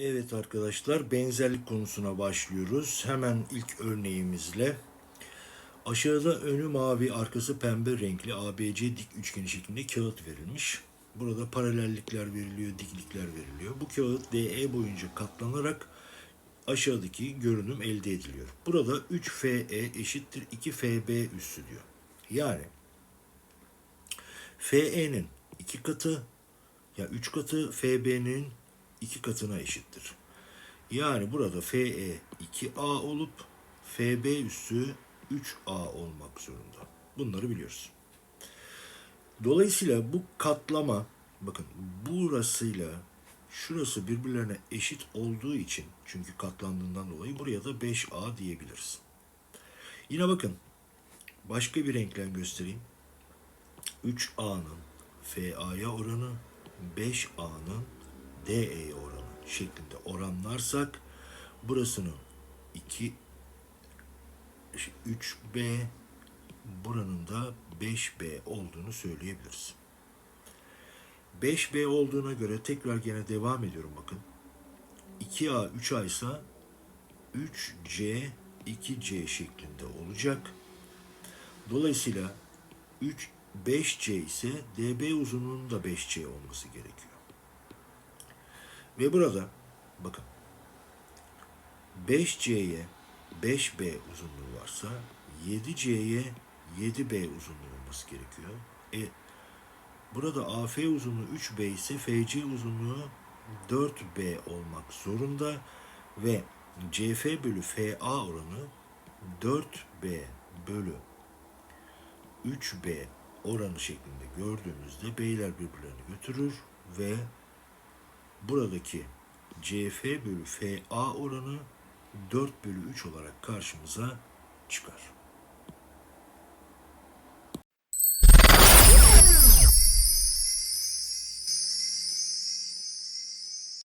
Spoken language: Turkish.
Evet arkadaşlar benzerlik konusuna başlıyoruz. Hemen ilk örneğimizle. Aşağıda önü mavi, arkası pembe renkli ABC dik üçgeni şeklinde kağıt verilmiş. Burada paralellikler veriliyor, diklikler veriliyor. Bu kağıt DE boyunca katlanarak aşağıdaki görünüm elde ediliyor. Burada 3FE eşittir 2FB üssü diyor. Yani FE'nin iki katı ya 3 katı FB'nin 2 katına eşittir. Yani burada FE 2A olup FB üssü 3A olmak zorunda. Bunları biliyoruz. Dolayısıyla bu katlama bakın burasıyla şurası birbirlerine eşit olduğu için çünkü katlandığından dolayı buraya da 5A diyebiliriz. Yine bakın başka bir renkle göstereyim. 3A'nın FA'ya oranı 5A'nın DE'ye oranı şeklinde oranlarsak burasının 2 3B buranın da 5B olduğunu söyleyebiliriz. 5B olduğuna göre tekrar gene devam ediyorum bakın. 2A 3A ise 3C 2C şeklinde olacak. Dolayısıyla 3 5C ise DB uzunluğunun da 5C olması gerekiyor. Ve burada bakın 5C'ye 5B uzunluğu varsa 7C'ye 7B uzunluğu olması gerekiyor. E burada AF uzunluğu 3B ise FC uzunluğu 4B olmak zorunda ve CF bölü FA oranı 4B bölü 3B oranı şeklinde gördüğümüzde B'ler birbirlerini götürür ve buradaki CF bölü FA oranı 4 bölü 3 olarak karşımıza çıkar.